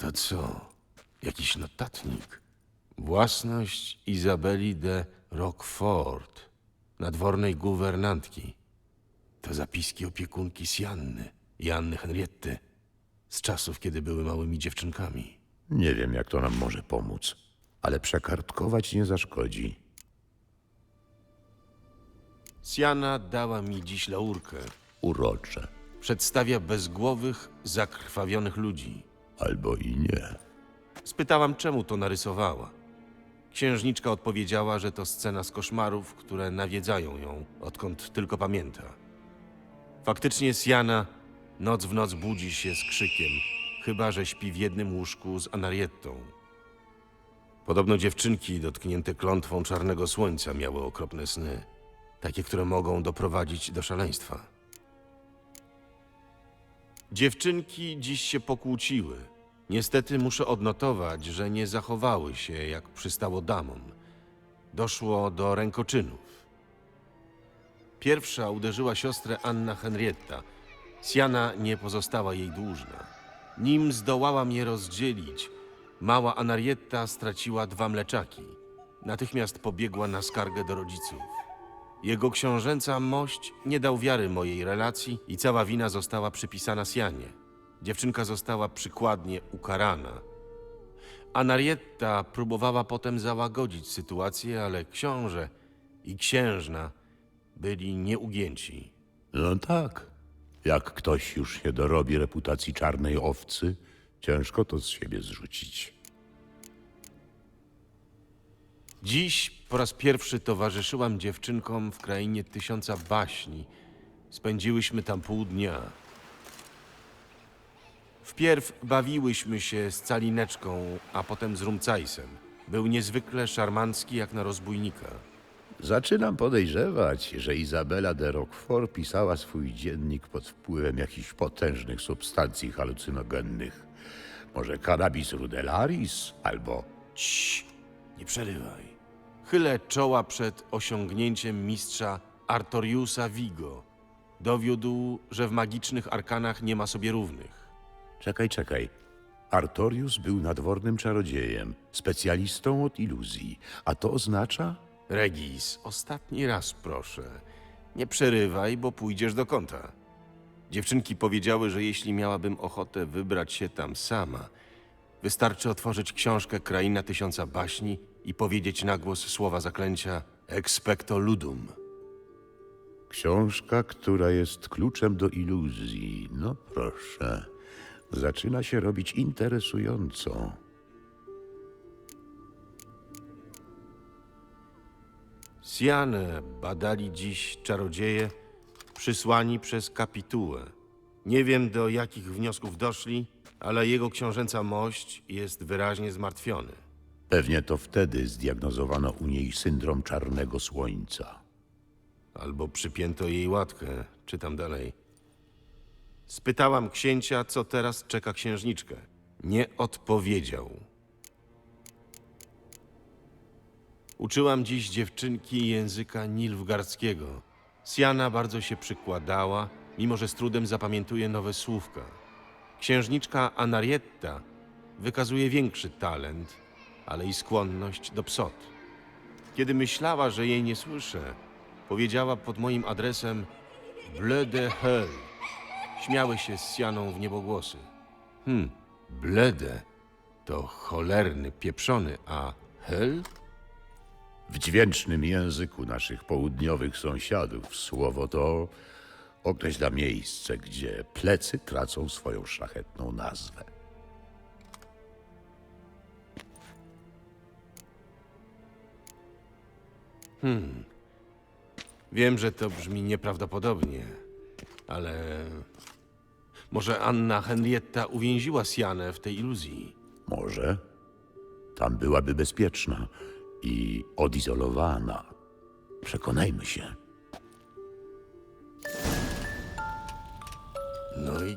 to co? Jakiś notatnik. Własność Izabeli de Roquefort, nadwornej guwernantki. To zapiski opiekunki Sianny i Anny Henrietty z czasów, kiedy były małymi dziewczynkami. Nie wiem, jak to nam może pomóc, ale przekartkować nie zaszkodzi. Siana dała mi dziś laurkę. Urocze. Przedstawia bezgłowych, zakrwawionych ludzi. Albo i nie. Spytałam, czemu to narysowała. Księżniczka odpowiedziała, że to scena z koszmarów, które nawiedzają ją, odkąd tylko pamięta. Faktycznie Siana noc w noc budzi się z krzykiem, chyba że śpi w jednym łóżku z Anariettą. Podobno dziewczynki dotknięte klątwą czarnego słońca miały okropne sny, takie, które mogą doprowadzić do szaleństwa. Dziewczynki dziś się pokłóciły. Niestety muszę odnotować, że nie zachowały się jak przystało damom. Doszło do rękoczynów. Pierwsza uderzyła siostrę Anna Henrietta. Siana nie pozostała jej dłużna. Nim zdołałam je rozdzielić, mała Anarietta straciła dwa mleczaki. Natychmiast pobiegła na skargę do rodziców. Jego książęca mość nie dał wiary mojej relacji i cała wina została przypisana Sianie. Dziewczynka została przykładnie ukarana. Anarietta próbowała potem załagodzić sytuację, ale książę i księżna byli nieugięci. No tak. Jak ktoś już się dorobi reputacji czarnej owcy, ciężko to z siebie zrzucić. Dziś po raz pierwszy towarzyszyłam dziewczynkom w krainie tysiąca baśni. Spędziłyśmy tam pół dnia. Wpierw bawiłyśmy się z calineczką, a potem z rumcajsem. Był niezwykle szarmancki jak na rozbójnika. Zaczynam podejrzewać, że Izabela de Roquefort pisała swój dziennik pod wpływem jakichś potężnych substancji halucynogennych. Może cannabis rudelaris albo... Cii, nie przerywaj. Chylę czoła przed osiągnięciem mistrza Artoriusa Vigo. Dowiódł, że w magicznych arkanach nie ma sobie równych. Czekaj, czekaj. Artorius był nadwornym czarodziejem, specjalistą od iluzji. A to oznacza? Regis, ostatni raz proszę. Nie przerywaj, bo pójdziesz do kąta. Dziewczynki powiedziały, że jeśli miałabym ochotę wybrać się tam sama, wystarczy otworzyć książkę Kraina Tysiąca Baśni i powiedzieć na głos słowa zaklęcia Expecto Ludum. Książka, która jest kluczem do iluzji. No proszę. Zaczyna się robić interesująco. Sianę badali dziś czarodzieje przysłani przez kapitułę. Nie wiem do jakich wniosków doszli, ale jego książęca mość jest wyraźnie zmartwiony. Pewnie to wtedy zdiagnozowano u niej syndrom czarnego słońca. Albo przypięto jej łatkę. Czytam dalej. Spytałam księcia, co teraz czeka księżniczkę. Nie odpowiedział. Uczyłam dziś dziewczynki języka nilfgardzkiego. Siana bardzo się przykładała, mimo że z trudem zapamiętuje nowe słówka. Księżniczka Anarietta wykazuje większy talent, ale i skłonność do psot. Kiedy myślała, że jej nie słyszę, powiedziała pod moim adresem Bleu de Hell. Śmiały się z Sianą w niebogłosy. Hmm, blede to cholerny, pieprzony, a Hell? W dźwięcznym języku naszych południowych sąsiadów słowo to określa miejsce, gdzie plecy tracą swoją szlachetną nazwę. Wiem, że to brzmi nieprawdopodobnie, ale może Anna Henrietta uwięziła Sianę w tej iluzji. Może tam byłaby bezpieczna i odizolowana. Przekonajmy się. No i